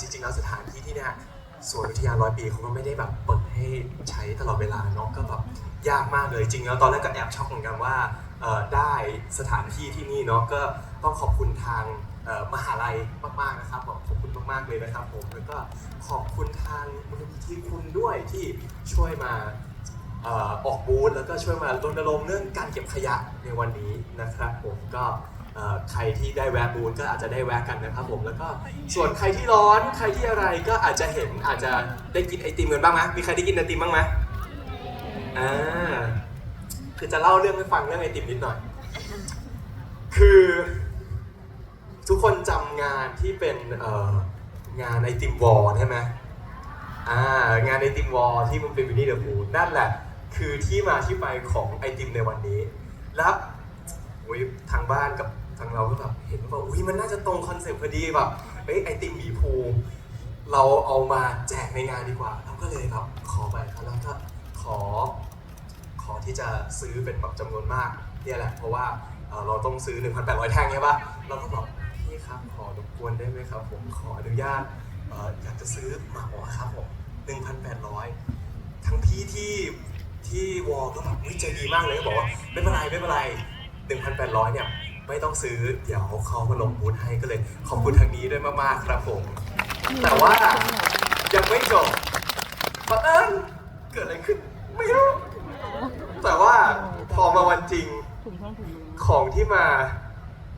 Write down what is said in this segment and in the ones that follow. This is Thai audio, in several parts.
จริงๆแล้วสถานที่ที่เนี่ยสวนอุทยาร้อยปีเขาก็ไม่ได้แบบเปิดให้ใช้ตลอดเวลาเนาะก็แบบยากมากเลยจริงแล้วตอนแรกก็แอบช็อกเหมือนกันว่าได้สถานที่ที่นี่เนาะก็ต้องขอบคุณทางมหาลัยมากๆนะครับขอบคุณมากๆเลยนะครับผมแล้วก็ขอบคุณทางมูลนิธิคุณด้วยที่ช่วยมาออกบูธแล้วก็ช่วยมารณรงค์เรื่องการเก็บขยะในวันนี้นะครับผมก็ ใครที่ได้แวะบูธก็อาจจะได้แวะกันนะครับผมแล้วก็ส่วนใครที่ร้อนใครที่อะไรก็อาจจะเห็นอาจจะได้กินไอติมกันบ้างไหมมีใครได้กินไอติมบ้างไหมอ่าคือจะเล่าเรื่องให้ฟังเรื่องไอติมนิดหน่อย คือทุกคนจำงานที่เป็นงานไอติมวอลใช่ไหมอ่างานไอติมวอลที่มันเป็นวินนี่เดอะพูนั่นแหละ คือที่มาที่ไปของไอติมในวันนี้ แล้วอุ้ยทางบ้านกับ ทางเราก็แบบเห็นว่าอุ้ยมันน่าจะตรงคอนเซ็ปต์พอดีแบบเอ้ยไอติมหมีภู เราเอามาแจกในงานดีกว่าเราก็เลยแบบขอไปครับแล้วก็ขอ ขอที่จะซื้อเป็นแบบจำนวนมากเนี่ยแหละเพราะว่าเอ่อเราต้องซื้อ 1,800 แท่งใช่ปะเราก็บอกพี่ครับขอรบกวนได้ไหมครับ ผมขออนุญาตเอ่ออยากจะซื้อหมาอครับผม1,800 ทั้งพี่ที่ที่วอลก็แบบอุ๊ยใจดีมากเลยก็บอกว่าไม่เป็นไรไม่เป็นไร1,800เนี่ย ไม่ต้องซื้อ เดี๋ยวเขามาลงบูธให้ก็เลย ขอบคุณทางนี้ด้วยมากๆครับผม แต่ว่ายังไม่จบบังเอิญเกิดอะไรขึ้น ไม่รู้ แต่ว่าพอมาวันจริงถุงท้องถุงมือของที่มา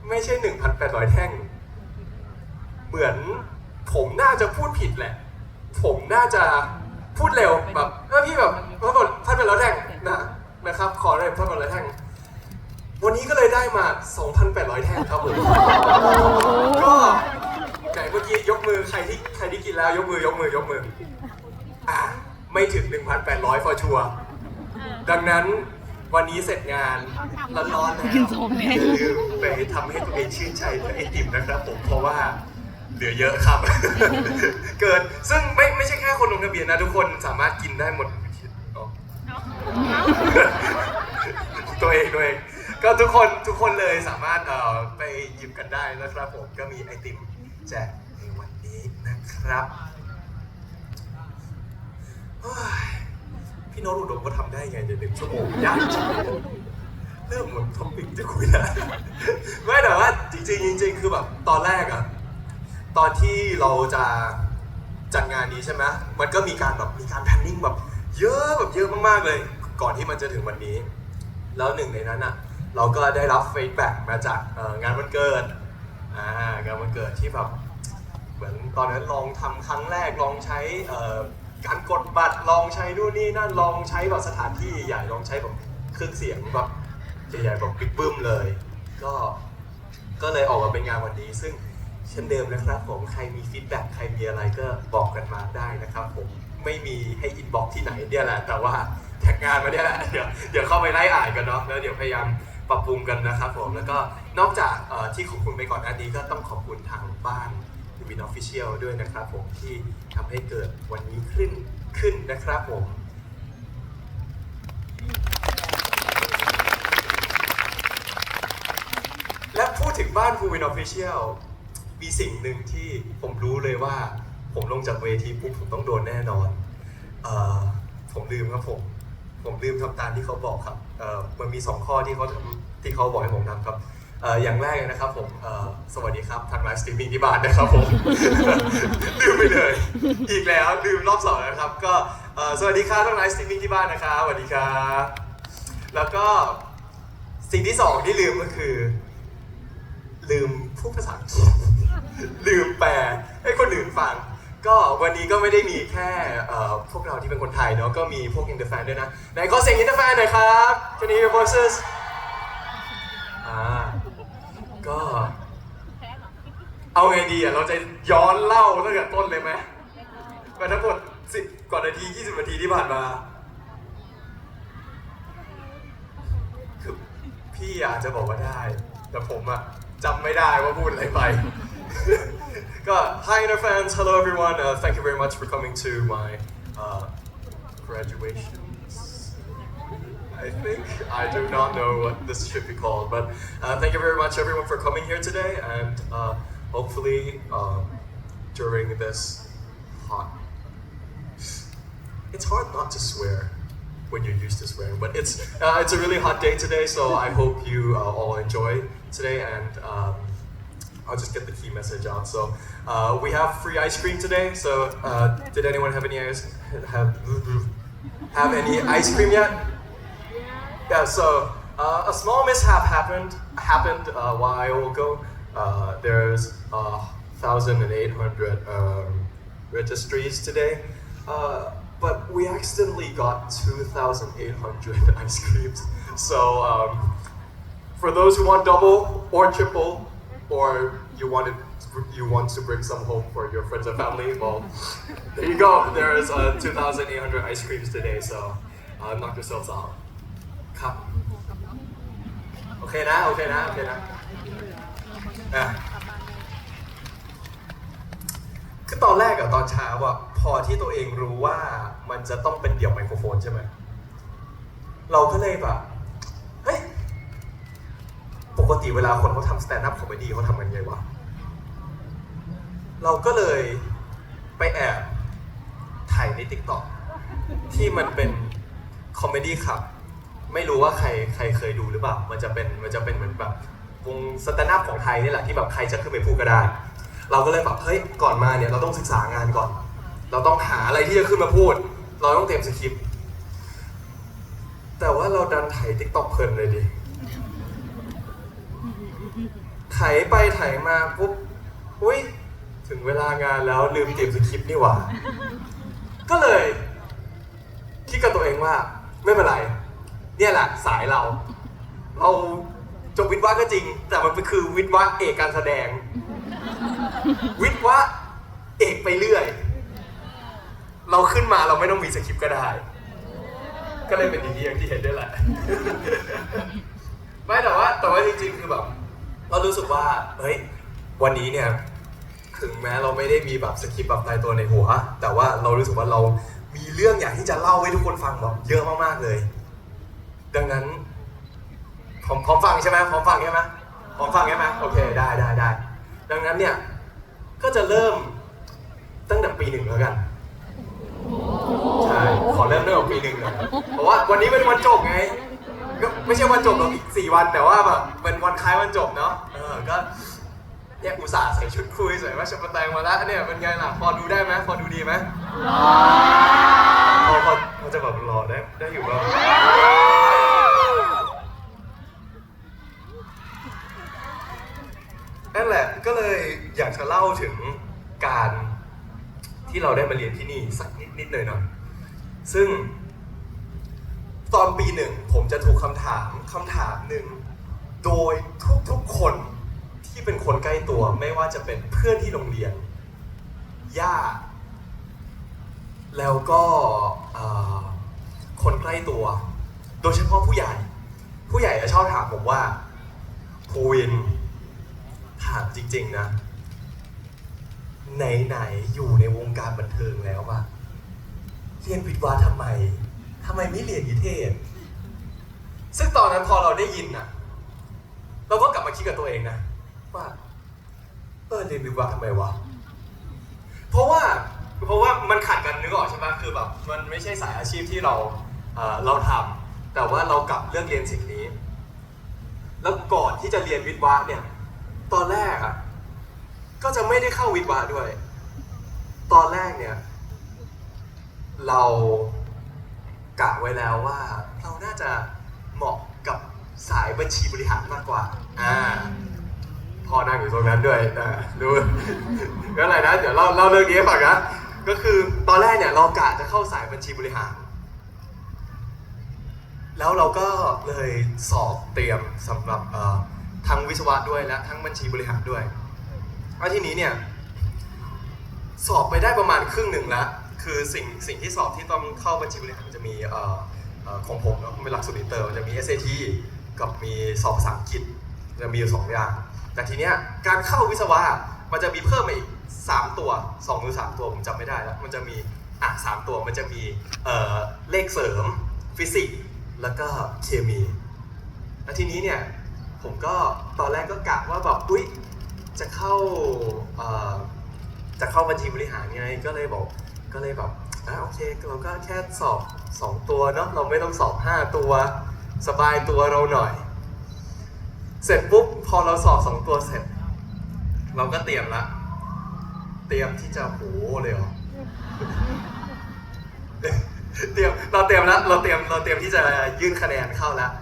ไม่ใช่ 1,800 แท่ง เหมือนผมน่าจะพูดผิดแหละ ผมน่าจะพูดเร็วแบบเออพี่แบบพันพันเป็นร้อยแท่งนะนะครับ ขอเลยพันเป็นร้อยแท่ง วันนี้ก็เลยได้มา 2,800 แท่งครับผมก็ไก่เมื่อกี้ยกมือใครที่ใครที่กินแล้วยกมือยกมือยกมืออะไม่ถึง 1,800ฟอชัวร์ดังนั้นวันนี้เสร็จงานร้อนๆแล้วกินสองแท่งอย่าลืมไปทำให้ตัวเองชื่นใจด้วยไอติมนะครับผมเพราะว่าเหลือเยอะครับ เกินซึ่งไม่ไม่ใช่แค่คนลงทะเบียนนะทุกคนสามารถกินได้หมดอ๋อตัวเองตัวเอง ก็ทุกคนทุกคนเลยสามารถเอ่อไปหยิบกันได้นะครับ ผมก็มีไอติมแจกในวันนี้นะครับเฮ้ยพี่โน้ตอุดมก็ทำได้ไงในหนึ่งชั่วโมงยากจริงเริ่มหมดท็อปิกจะคุยแล้วไม่แต่ว่าจริงๆจริงๆคือแบบตอนแรกอะตอนที่เราจะจัดงานนี้ใช่ไหมมันก็มีการแบบมีการแพนนิ่งแบบ เยอะแบบเยอะมากๆเลย ก่อนที่มันจะถึงวันนี้ แล้วหนึ่งในนั้นอะ เราก็ได้รับฟีดแบ็กมาจากงานวันเกิดงานวันเกิดที่แบบเหมือนตอนนั้นลองทำครั้งแรกลองใช้การกดบัตรลองใช้นู่นนี่นั่นลองใช้แบบสถานที่ใหญ่ลองใช้แบบเครื่องเสียงแบบใหญ่ๆแบบบิ๊กบึ้มเลย ก็ก็เลยออกมาเป็นงานวันนี้ ซึ่งเช่นเดิมนะครับผมใครมีฟีดแบ็กใครมีอะไรก็บอกกันมาได้นะครับผมไม่มีให้อินบ็อกที่ไหนเนี่ยแหละแต่ว่าแท็กงานมาเนี่ยแหละเดี๋ยวเดี๋ยวเข้าไปไล่อ่านกันเนาะแล้วเดี๋ยวพยายาม ปรับปรุงกันนะครับผมแล้วก็นอกจากที่ขอบคุณไปก่อนอันนี้ก็ต้องขอบคุณทางบ้านวินออฟฟิเชียลด้วยนะครับผมที่ทำให้เกิดวันนี้ขึ้นขึ้นนะครับผมและพูดถึงบ้านภูวินออฟฟิเชียลมีสิ่งหนึ่งที่ผมรู้เลยว่า ผมลงจากเวทีปุ๊บผมต้องโดนแน่นอน เออผมลืมครับผม ผมลืมทำตามที่เขาบอกครับเอ่อมันมี 2 ข้อที่เขาท,ที่เขาบอกให้ผมทำครับเอ่ออย่างแรกนะครับผมเอ่อสวัสดีครับทางไลฟ์สตรีมมิ่งที่บ้านนะครับผมลืมไปเลย อีกแล้วลืมรอบสองนะครับ ก็เอ่อสวัสดีครับทางไลฟ์สตรีมมิ่งที่บ้านนะครับสวัสดีครับแล้วก็สิ่งที่สองที่ลืมก็คือ ลืมพูดภาษาอังกฤษลืมแปลให้คนอื่นฟัง ก็วันนี้ก็ไม่ได้มีแค่เอ่อพวกเราที่เป็นคนไทยเนาะก็มีพวกอินเตอร์แฟนด้วยนะไหนขอเสียงอินเตอร์แฟนหน่อยครับ Can you hear your voices อ่าก็เอาไงดีอะเราจะย้อนเล่าตั้งแต่ต้นเลยไหมไปทั้งหมดสิบกว่านาทียี่สิบนาทีที่ผ่านมาคือพี่อาจจะบอกว่าได้ แต่ผมอะจำไม่ได้ว่าพูดอะไรไป ก็ Hi inner fans. Hello everyone. Uh, thank you very much for coming to my uh, graduation I think? I do not know what this should be called but uh, thank you very much everyone for coming here today and uh, hopefully uh, during this hot. It's hard not to swear when you're used to swearing, but it's uh, it's a really hot day today, so I hope you uh, all enjoy today, and um, I'll just get the key message out. So uh, we have free ice cream today. So uh, did anyone have any ice have have any ice cream yet? Yeah, so uh, a small mishap happened happened uh, a while ago. Uh, there's uh, 1,800 um, registries today, uh, but we accidentally got 2,800 ice creams. So um, for those who want double or triple, or you wanted you want to bring some home for your friends and family, well, there you go. There is uh, 2,800 ice creams today, so uh, knock yourselves out. ครับโอเคนะโอเคนะโอเคนะอะคือตอนแรกอะตอนเช้าอะพอที่ตัวเองรู้ว่ามันจะต้องเป็นเดี่ยวไมโครโฟนใช่ไหมเราก็เลยแบบ ติเวลาคนเขาทำสแตนด์อัพคอมเมดี้เขาทำกันไงวะ เราก็เลยไปแอบถ่ายในทิกตอกที่มันเป็นคอมเมดี้ครับ ไม่รู้ว่าใครใครเคยดูหรือเปล่า มันจะเป็นมันจะเป็นเหมือนแบบวงสแตนด์อัพของไทยนี่แหละที่แบบใครจะขึ้นไปพูดก็ได้ เราก็เลยแบบเฮ้ยก่อนมาเนี่ยเราต้องศึกษางานก่อน เราต้องหาอะไรที่จะขึ้นมาพูด เราต้องเตรียมสคริปต์แต่ว่าเราดันถ่ายทิกตอกเพลินเลยดิ ไถไปไถมาปุ๊บอุ้ยถึงเวลางานแล้วลืมเตรียมสคริปต์นี่หว่า ก็เลยคิดกับตัวเองว่าไม่เป็นไร เนี่ยแหละสายเรา เราจบวิทย์วะก็จริง แต่มันคือวิทย์วะเอกการแสดง วิทย์วะเอกไปเรื่อย เราขึ้นมาเราไม่ต้องมีสคริปต์ก็ได้ ก็เลยเป็นอย่างนี้อย่างที่เห็นด้วยแหละ ไม่แต่ว่าแต่ว่าจริงๆคือแบบ เรารู้สึกว่าเฮ้ยวันนี้เนี่ยถึงแม้เราไม่ได้มีแบบสคริปต์แบบตายตัวในหัว แต่ว่าเรารู้สึกว่าเรามีเรื่องอยากที่จะเล่าให้ทุกคนฟังแบบเยอะมากๆเลย ดังนั้นพร้อมพร้อมฟังใช่ไหมพร้อมฟังใช่ไหมพร้อมฟังใช่ไหมโอเคได้ได้ได้ดังนั้นเนี่ยก็จะเริ่มตั้งแต่ปีหนึ่งแล้วกันใช่ขอเริ่มตั้งแต่ปีหนึ่งเลยเพราะว่าวันนี้เป็นวันจบไง ก็ไม่ใช่วันจบหรอกอีกสี่วันแต่ว่าแบบเป็นวันคล้ายวันจบเนาะเออก็เนี่ยอุตส่าห์ใส่ชุดคุยใส่ว่าชปแตงมาแล้วเนี่ยเป็นไงล่ะพอดูได้ไหมพอดูดีไหมพอพอพอจะแบบรอได้ได้อยู่บ้างนั่นแหละก็เลยอยากจะเล่าถึงการที่เราได้มาเรียนที่นี่สักนิดนิดหน่อยหน่อยๆซึ่ง ตอนปีหนึ่งผมจะถูกคำถามคำถามหนึ่ง โดยทุกๆคนที่เป็นคนใกล้ตัวไม่ว่าจะเป็นเพื่อนที่โรงเรียนญาแล้วก็คนใกล้ตัว โดยเฉพาะผู้ใหญ่ ผู้ใหญ่จะชอบถามผมว่าภูวินถามจริง ๆ นะ ไหน ๆ อยู่ในวงการบันเทิงแล้วอะเรียนวิทย์วาทำไม ทำไมไม่เรียนนิเทศ ซึ่งตอนนั้นพอเราได้ยินน่ะเราก็กลับมาคิดกับตัวเองนะว่าเออเรียนวิทย์วาทำไมวะ เพราะว่าเพราะว่ามันขัดกันนึกออกใช่ไหมคือแบบมันไม่ใช่สายอาชีพที่เราเเราทำแต่ว่าเรากลับเลือกเรียนสิ่งนี้ แล้วก่อนที่จะเรียนวิทย์วะเนี่ย ตอนแรกอะก็จะไม่ได้เข้าวิทย์วะด้วย ตอนแรกเนี่ย เรา กะไว้แล้วว่าเราน่าจะเหมาะกับสายบัญชีบริหารมากกว่า อ่าพ่อนั่งอยู่ตรงนั้นด้วยอ่าดูก็อะไรนะ เดี๋ยวเล่าเล่าเรื่องนี้ให้ฟังนะ ก็คือตอนแรกเนี่ยเรากะจะเข้าสายบัญชีบริหาร แล้วเราก็เลยสอบเตรียมสำหรับเอ่อทั้งวิศวะด้วยและทั้งบัญชีบริหารด้วยแล้วทีนี้เนี่ยสอบไปได้ประมาณครึ่งหนึ่งแล้ว คือสิ่งสิ่งที่สอบที่ต้องเข้าบัญชีบริหารจะมีของผมเนาะเป็นหลักสูตรอินเตอร์มันจะมี SAT กับมีสอบภาษาอังกฤษจะมีอยู่สองอย่าง แต่ทีเนี้ยการเข้าวิศวะมันจะมีเพิ่มมาอีกสามตัวสองหรือสามตัวผมจำไม่ได้แล้วมันจะมีอะสามตัวมันจะมีเอ่อเลขเสริมฟิสิกส์แล้วก็เคมีแล้วทีนี้เนี่ยผมก็ตอนแรกก็กะว่าแบบอุ๊ยจะเข้าจะเข้าบัญชีบริหารไงก็เลยบอก ก็เลยแบบอะโอเคเราก็แค่สอบสองตัวเนาะเราไม่ต้องสอบห้าตัวสบายตัวเราหน่อย เสร็จปุ๊บพอเราสอบสองตัวเสร็จ เราก็เตรียมละ เตรียมที่จะโหเลยเหรอเตรียมเราเตรียมแล้วเราเตรียมเราเตรียมที่จะยื่นคะแนนเข้าแล้ว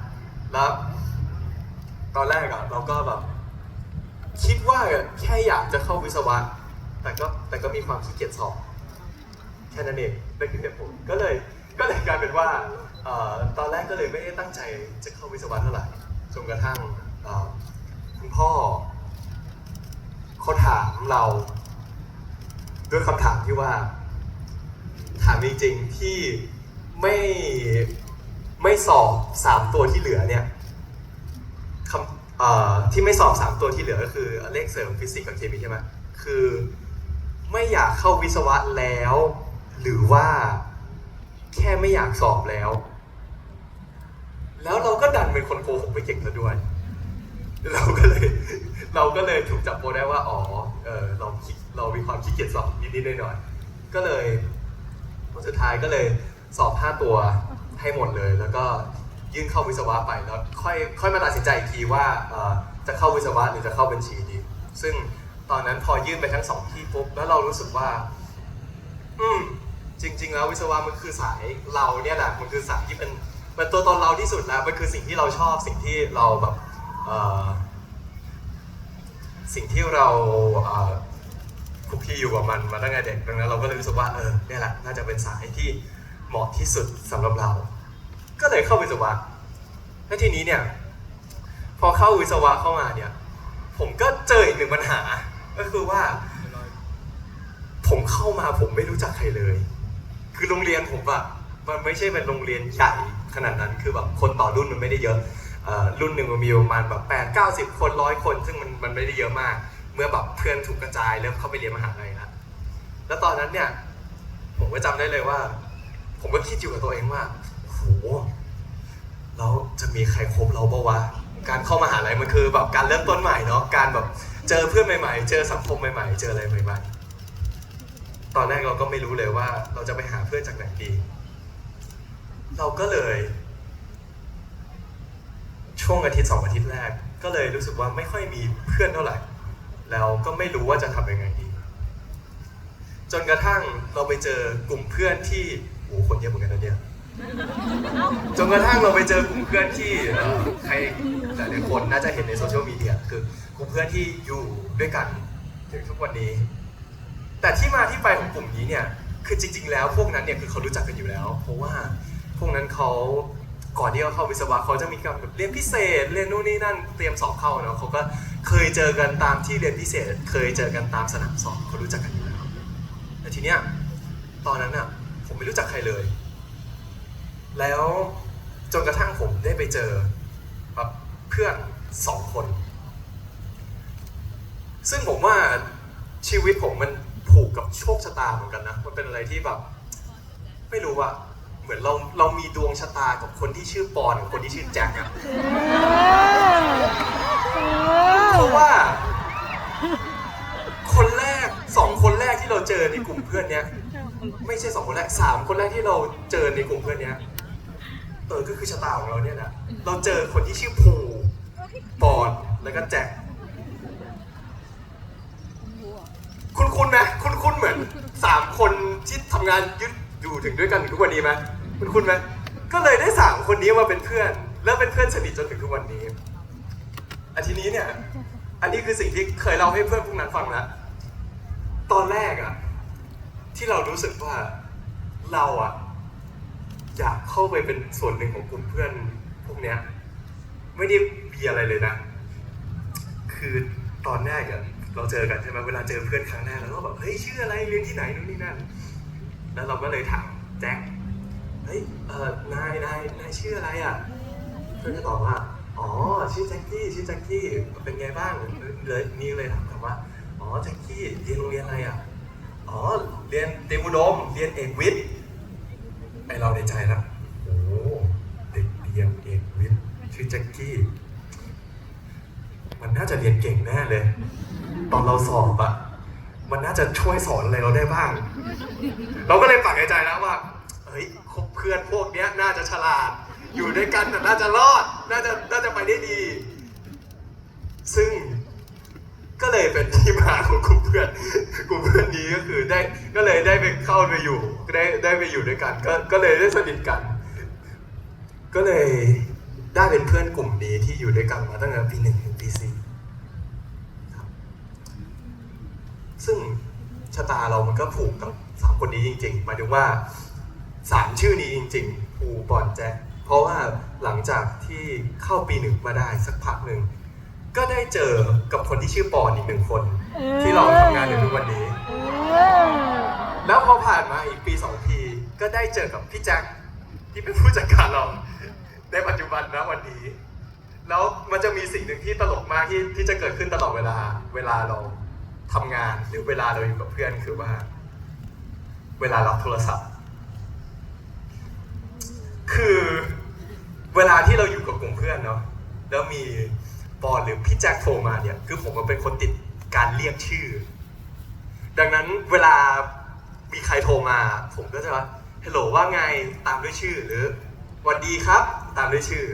แล้วตอนแรกอะเราก็แบบคิดว่าแค่อยากจะเข้าวิศวะ แต่ก็แต่ก็มีความขี้เกียจสอบ ค่นั้นเองนั่นคือเหตุผลก็เลยก็เลยกลายเป็นว่าตอนแรกก็เลยไม่ได้ตั้งใจจะเข้าวิศวะเท่าไหร่จนกระทั่งคุณพ่อเขาถามเราด้วยคำถามที่ว่า ถามจริงๆที่ไม่ไม่สอบสามตัวที่เหลือเนี่ยคำที่ไม่สอบสามตัวที่เหลือก็คือเลขเสริมฟิสิกส์กับเคมีใช่ไหมคือไม่อยากเข้าวิศวะแล้ว หรือว่าแค่ไม่อยากสอบแล้ว แล้วเราก็ดันเป็นคนโกหกไม่เก่งซะด้วย เราก็เลย เราก็เลยถูกจับโปได้ว่า อ๋อ เออเราคิดเรามีความขี้เกียจสอบนิดๆหน่อยๆก็เลยวันสุดท้ายก็เลยสอบ5ตัวให้หมดเลย แล้วก็ยื่นเข้าวิศวะไปแล้วค่อยค่อยมาตัดสินใจอีกทีว่าเออจะเข้าวิศวะหรือจะเข้าบัญชีดี ซึ่งตอนนั้นพอยื่นไปทั้งสองที่ปุ๊บแล้วเรารู้สึกว่า อืม จริง ๆ แล้ววิศวะมันคือสายเราเนี่ยแหละมันคือสายที่เป็นเป็นตัวตนเราที่สุดแล้วมันคือสิ่งที่เราชอบสิ่งที่เราแบบสิ่งที่เราคุกคีอยู่กับมันมาตั้งแต่เด็กดังนั้นเราก็เลยรู้สึกว่าเออเนี่ยแหละน่าจะเป็นสายที่เหมาะที่สุดสำหรับเรา ก็เลยเข้าวิศวะแล้วทีนี้เนี่ยพอเข้าวิศวะเข้ามาเนี่ยผมก็เจออีกหนึ่งปัญหา ก็คือว่า ผมเข้ามาผมไม่รู้จักใครเลย คือโรงเรียนผมอะมันไม่ใช่เป็นโรงเรียนใหญ่ขนาดนั้น คือแบบคนต่อรุ่นมันไม่ได้เยอะรุ่นหนึ่งมันมีประมาณแบบแปดเก้าสิบคนร้อยคน ซึ่งมันมันไม่ได้เยอะมาก เมื่อแบบเพื่อนถูกกระจายเริ่มเข้าไปเรียนมหาลัยแล้วแล้วตอนนั้นเนี่ยผมก็จำได้เลยว่า ผมก็คิดอยู่กับตัวเองว่าโหแล้วจะมีใครคบเราปะวะการเข้ามหาลัยมันคือแบบการเริ่มต้นใหม่เนาะการแบบเจอเพื่อนใหม่ๆ เจอสังคมใหม่ๆ เจออะไรใหม่ๆ ตอนแรกเราก็ไม่รู้เลยว่า เราจะไปหาเพื่อนจากไหนดี เราก็เลย ช่วงอาทิตย์สองอาทิตย์แรก ก็เลยรู้สึกว่าไม่ค่อยมีเพื่อนเท่าไหร่ แล้วก็ไม่รู้ว่าจะทำยังไงดี จนกระทั่งเราไปเจอกลุ่มเพื่อนที่โอ้โหคนเยอะเหมือนกันนะเนี่ยจนกระทั่งเราไปเจอกลุ่มเพื่อนที่ใครหลายๆคนน่าจะเห็นในโซเชียลมีเดียคือกลุ่มเพื่อนที่อยู่ด้วยกันถึงทุกวันนี้ แต่ที่มาที่ไปของกลุ่มนี้เนี่ยคือจริง ๆ แล้วพวกนั้นเนี่ยคือเขารู้จักกันอยู่แล้ว เพราะว่าพวกนั้นเขาก่อนที่เขาเข้าวิศวะเขาจะมีการแบบเรียนพิเศษเรียนนู่นนี่นั่นเตรียมสอบเข้าเนาะเขาก็เคยเจอกันตามที่เรียนพิเศษ เคยเจอกันตามสนามสอบเขารู้จักกันอยู่แล้วแต่ทีเนี้ยตอนนั้นอะผมไม่รู้จักใครเลย แล้วจนกระทั่งผมได้ไปเจอแบบเพื่อนสองคน ซึ่งผมว่าชีวิตผมมัน ผูกกับโชคชะตาเหมือนกันนะ มันเป็นอะไรที่แบบ ไม่รู้อะเหมือนเราเรามีดวงชะตากับคนที่ชื่อปอนกับคนที่ชื่อแจ็คอะเพราะว่า คนแรกสองคนแรกที่เราเจอในกลุ่มเพื่อนเนี้ยไม่ใช่สองคนแรกสามคนแรกที่เราเจอในกลุ่มเพื่อนเนี้ยเออก็คือชะตาของเราเนี่ยแหละเราเจอคนที่ชื่อภูปอนแล้วก็แจ็คคุณคุณไหม คุณคุณเหมือนสามคนที่ทำงานยึดอยู่ถึงด้วยกันถึงทุกวันนี้ไหมคุณคุณไหมก็เลยได้สามคนนี้มาเป็นเพื่อน แล้วเป็นเพื่อนสนิทจนถึงทุกวันนี้อันทีนี้เนี่ย อันนี้คือสิ่งที่เคยเล่าให้เพื่อนพวกนั้นฟังแล้วตอนแรกอะที่เรารู้สึกว่าเราอะอยากเข้าไปเป็นส่วนหนึ่งของกลุ่มเพื่อนพวกเนี้ย ไม่ได้มีอะไรเลยนะ คือตอนแรกอะ เราเจอกันใช่ไหมเวลาเจอเพื่อนครั้งแรกเราก็แบบเฮ้ยชื่ออะไรเรียนที่ไหนนู่นนี่นั่นแล้วเราก็เลยถามแจ็คเฮ้ยเออนายนายนายชื่ออะไรอะเพื่อนก็ตอบว่าอ๋อชื่อแจ็คกี้ชื่อแจ็คกี้เป็นไงบ้างเลยนี่เลยถามกลับว่าอ๋อแจ็คกี้เรียนโรงเรียนอะไรอะอ๋อเรียนเตรียมอุดมเรียนเอกวิทย์ไอเราในใจนะโอ้เด็กเรียนเอกวิทย์ชื่อแจ็คกี้มันน่าจะเรียนเก่งแน่เลย ตอนเราสอบอะมันน่าจะช่วยสอนอะไรเราได้บ้าง เราก็เลยปักในใจแล้วว่าเฮ้ยคบเพื่อนพวกเนี้ยน่าจะฉลาด อยู่ด้วยกันน่ะน่าจะรอด น่าจะน่าจะไปได้ดี ซึ่งก็เลยเป็นที่มาของกลุ่มเพื่อนกลุ่มเพื่อนนี้ก็คือได้ก็เลยได้ไปเข้าไปอยู่ได้ได้ไปอยู่ด้วยกัน ก็ก็เลยได้สนิทกัน ก็เลยได้เป็นเพื่อนกลุ่มนี้ที่อยู่ด้วยกันมาตั้งแต่ปีหนึ่งถึงปีสี่ครับ ซึ่งชะตา เรามันก็ผูกกับสามคนนี้จริงๆหมายถึงว่าสามชื่อนี้จริงๆภูบอลแจ็คเพราะว่าหลังจากที่เข้าปีหนึ่งมาได้สักพักหนึ่งก็ได้เจอกับคนที่ชื่อปอนอีกหนึ่งคน ที่เราทำงานอยู่ทุกวันนี้ แล้วพอผ่านมาอีกปีสองปีก็ได้เจอกับพี่แจ็คที่เป็นผู้จัดการเราในปัจจุบันนะวันนี้ แล้วมันจะมีสิ่งหนึ่งที่ตลกมากที่ที่จะเกิดขึ้นตลอดเวลา เวลาเรา ทำงานหรือเวลาเราอยู่กับเพื่อนคือว่า เวลารับโทรศัพท์ คือเวลาที่เราอยู่กับกลุ่มเพื่อนเนาะแล้วมีปอหรือพี่แจ็คโทรมาเนี่ย คือผมเป็นคนติดการเรียกชื่อ ดังนั้นเวลามีใครโทรมา ผมก็จะว่าฮัลโหลว่าไงตามด้วยชื่อหรือวัสดีครับ ตามด้วยชื่อ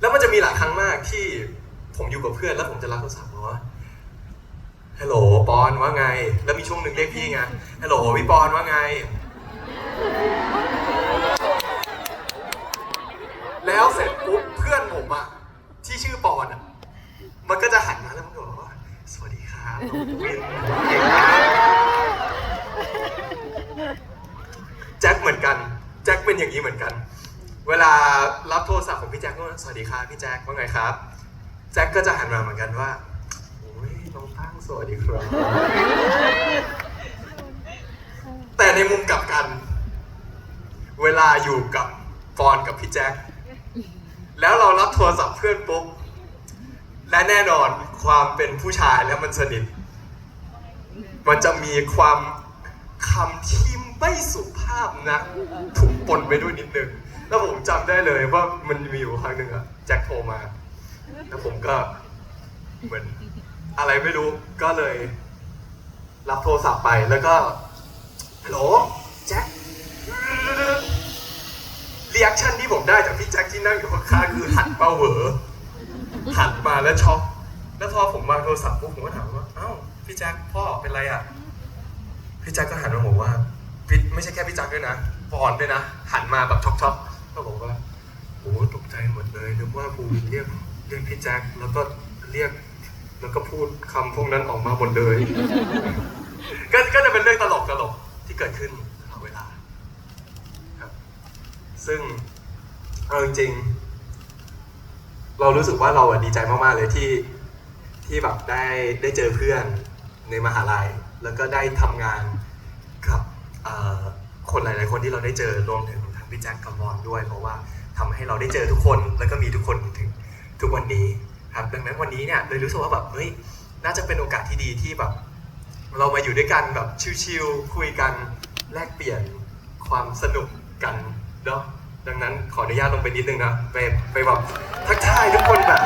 แล้วมันจะมีหลายครั้งมากที่ผมอยู่กับเพื่อนแล้วผมจะรับโทรศัพท์บอกว่า ฮัลโหลปอนว่าไง แล้วมีช่วงหนึ่งเรียกพี่ไงฮัลโหลพี่ปอนว่าไง แล้วเสร็จปุ๊บเพื่อนผมอะที่ชื่อปอนอะมันก็จะหันมาแล้วมันก็บอกว่า สวัสดีครับผมวินเก่งมากแจ็คเหมือนกัน แจ็คเป็นอย่างนี้เหมือนกัน เวลารับโทรศัพท์ของพี่แจ็คก็สวัสดีครับพี่แจ็คว่าไงครับ แจ็คก็จะหันมาเหมือนกันว่า สวัสดีครับ แต่ในมุมกลับกัน เวลาอยู่กับปอนกับพี่แจ็คแล้วเรารับโทรศัพท์เพื่อนปุ๊บ และแน่นอนความเป็นผู้ชายแล้วมันสนิท มันจะมีความคำที่ไม่สุภาพนะถูกปนไปด้วยนิดนึง แล้วผมจำได้เลยว่ามันมีอยู่ครั้งหนึ่งอะแจ็คโทรมา แล้วผมก็เหมือน อะไรไม่รู้ก็เลย รับโทรศัพท์ไปแล้วก็ฮัลโหลแจ็คเรีแอคชั่นที่ผมได้จากพี่แจ็คที่นั่งอยู่ข้างๆคือหันมาเหวอหันมาแล้วช็อกแล้วพอผมวางโทรศัพท์ปุ๊บผมก็ถามว่าเอ้าพี่แจ็คพ่อเป็นไรอะพี่แจ็คก็หันมาบอกว่าพี่ไม่ใช่แค่พี่แจ็คด้วยนะปอนด้วยนะหันมาแบบช็อกๆก็บอกว่าโอ้ตกใจหมดเลยนึกว่าภูวินเรียกเรียกพี่แจ็คแล้วก็เรียก แล้วก็พูดคำพวกนั้นออกมาหมดเลย ก็ก็จะเป็นเรื่องตลกตลกๆที่เกิดขึ้นตลอดเวลาครับ ซึ่งเอาจริงๆเรารู้สึกว่าเราดีใจมากๆเลยที่ที่แบบได้ได้เจอเพื่อนในมหาลัย แล้วก็ได้ทำงานกับคนหลาย ๆ คนที่เราได้เจอรวมถึงทางพี่แจ็คกับบอลด้วย เพราะว่าทำให้เราได้เจอทุกคน แล้วก็มีทุกคนถึงทุกวันนี้ ครับดังนั้นวันนี้เนี่ยเลยรู้สึกว่าแบบเฮ้ยน่าจะเป็นโอกาสที่ดีที่แบบ เรามาอยู่ด้วยกันแบบชิลๆคุยกันแลกเปลี่ยนความสนุกกันเนาะดังนั้นขออนุญาตลงไปนิดนึงนะไปไปแบบทักทายทุกคนแบบ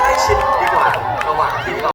ใกล้ชิดดีกว่าระหว่างที่เรา